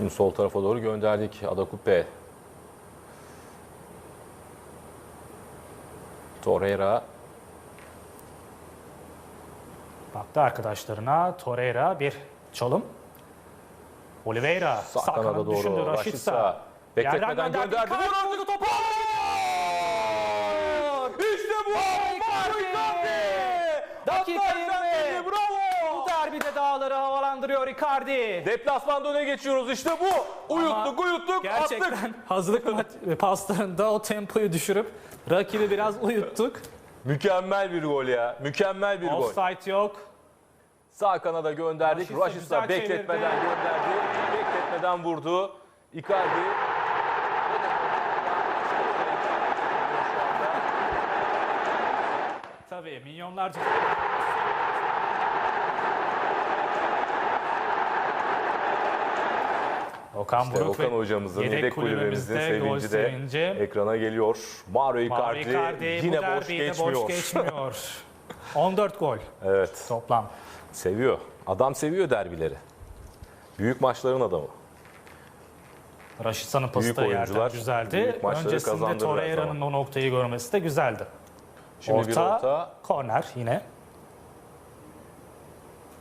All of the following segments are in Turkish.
Şimdi sol tarafa doğru gönderdik Ada Kupe. Torreira. Baktı arkadaşlarına. Torreira bir çalım. Oliveira Sağ, sağ, kanada doğru. düşündü. Rashica. Bekletmeden gönderdi. Vur, vurdu topu. İşte bu. Mario Icardi. Dakika Atlar 20. sendeli, Bravo. Bu derbide havalandırıyor Icardi. Deplasmanda öne geçiyoruz. İşte bu. Uyuttuk, uyuttuk, Gerçekten attık. hazırlık ma- paslarında o tempoyu düşürüp rakibi biraz uyuttuk. Mükemmel bir gol ya. Mükemmel bir gol. Offside yok. Sağ kanada gönderdik. Rashica güzel bekletmeden çevirdi. gönderdi. Bekletmeden vurdu. Icardi. Tabii milyonlarca Okan İşte Buruk Okan hocamızın yedek yedek kulübemizin sevinci de sevinci. ekrana geliyor. Mario Icardi, Icardi yine boş geçmiyor. boş geçmiyor. 14 gol Evet, toplam. seviyor. Adam seviyor derbileri. Büyük maçların adamı. Raşitsa'nın pası da yerden güzeldi. Öncesinde Torreira'nın o noktayı görmesi de güzeldi. Şimdi bir orta. korner yine.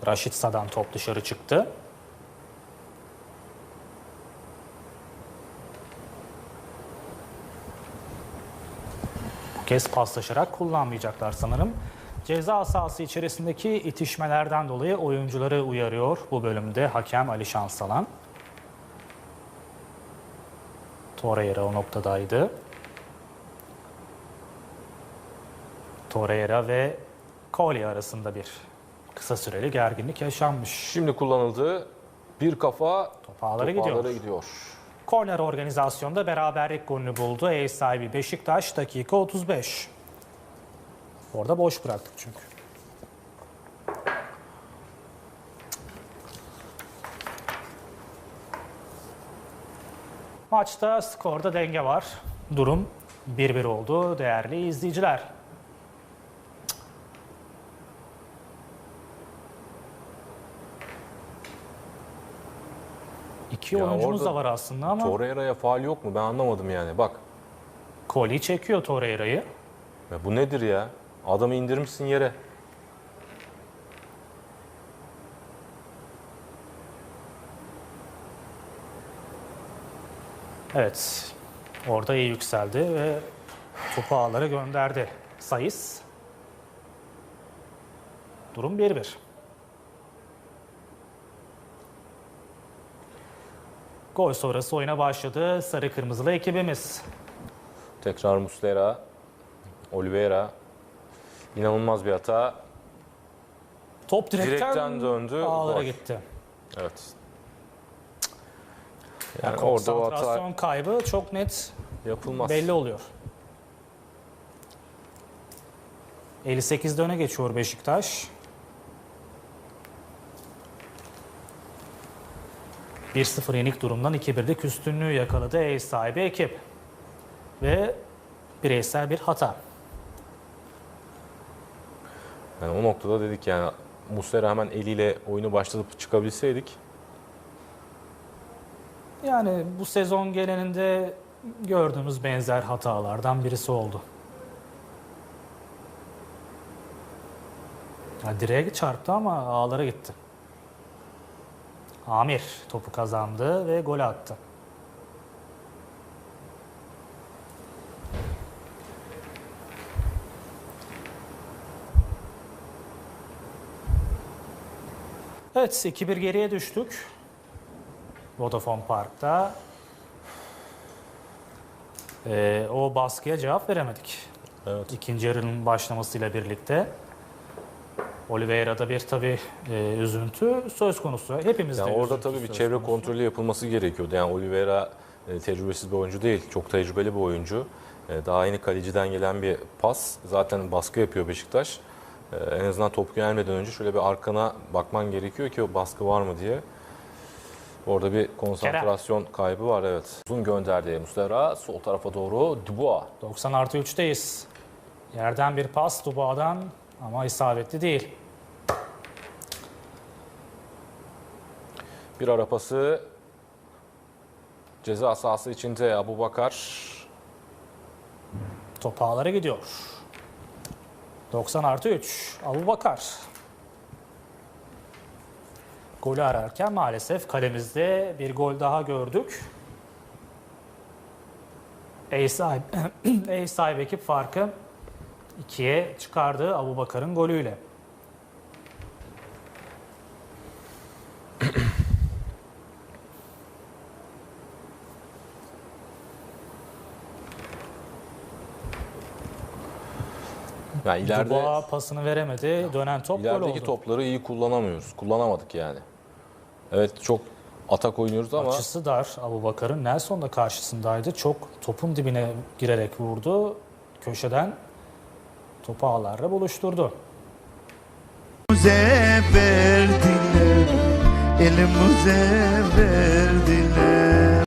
Raşitsa'dan top dışarı çıktı. Kez paslaşarak kullanmayacaklar sanırım. Ceza sahası içerisindeki itişmelerden dolayı oyuncuları uyarıyor bu bölümde hakem Ali Şansalan. Torreira o noktadaydı. Torreira ve Colli arasında bir kısa süreli gerginlik yaşanmış. Şimdi kullanıldı. Bir kafa Top ağlara gidiyor. gidiyor. Korner organizasyonda beraberlik golünü buldu. Ev sahibi Beşiktaş dakika 35. Orada boş bıraktık çünkü. Maçta skorda denge var. Durum 1-1 oldu değerli izleyiciler. İki Ya oyuncumuz orada da var aslında ama Torreira'ya faal yok mu? Ben anlamadım yani. Bak. Koli çekiyor Torreira'yı. Ya bu nedir ya? Adamı indirmişsin yere. Evet. Orada iyi yükseldi ve topu ağlara gönderdi. Sayıs. Durum 1-1. Gol sonrası oyuna başladı sarı kırmızılı ekibimiz. Tekrar Muslera. Oliveira. İnanılmaz bir hata. Top direkten, Direkten döndü, ağlara gitti. Evet. Yani Yani orada o hata kaybı çok net yapılmaz. belli oluyor. 58'de öne geçiyor Beşiktaş. 1-0 yenik durumdan 2-1'lik üstünlüğü yakaladı ev sahibi ekip. Ve bireysel bir hata. Yani o noktada dedik yani Muslera hemen eliyle oyunu başlatıp çıkabilseydik Yani bu sezon genelinde gördüğümüz benzer hatalardan birisi oldu. Ya direğe çarptı ama ağlara gitti. Amir topu kazandı ve gol attı. Evet 2-1 geriye düştük. Vodafone Park'ta. Ee, o baskıya cevap veremedik. evet. İkinci yarının başlamasıyla birlikte. Oliveira'da bir tabii e, üzüntü söz konusu. Hepimizde Yani orada tabii bir çevre konusu. kontrolü yapılması gerekiyordu. Yani Oliveira e, tecrübesiz bir oyuncu değil. Çok tecrübeli bir oyuncu. E, daha yeni kaleciden gelen bir pas. Zaten baskı yapıyor Beşiktaş. E, en azından top gelmeden önce şöyle bir arkana bakman gerekiyor ki o baskı var mı diye. Orada bir konsantrasyon kaybı var evet. Uzun gönderdi Muslera sol tarafa doğru Dubois. 90 artı 3'teyiz. Yerden bir pas Duba'dan ama isabetli değil. Bir ara pası Ceza sahası içinde Abu Bakar Top ağlara gidiyor. 90 artı 3. Abu Bakar. Golü ararken maalesef kalemizde bir gol daha gördük. Ev sahibi, ev sahibi ekip farkı 2'ye çıkardı Abu Bakar'ın golüyle. yani ileride Dubois pasını veremedi. Dönen top gol ilerideki oldu. topları iyi kullanamıyoruz. Kullanamadık yani. Evet çok atak oynuyoruz ama Açısı dar Abu Bakar'ın. Nelson da karşısındaydı. Çok topun dibine girerek vurdu. Köşeden topu ağlarla buluşturdu. Elimize verdiler, elimize verdiler.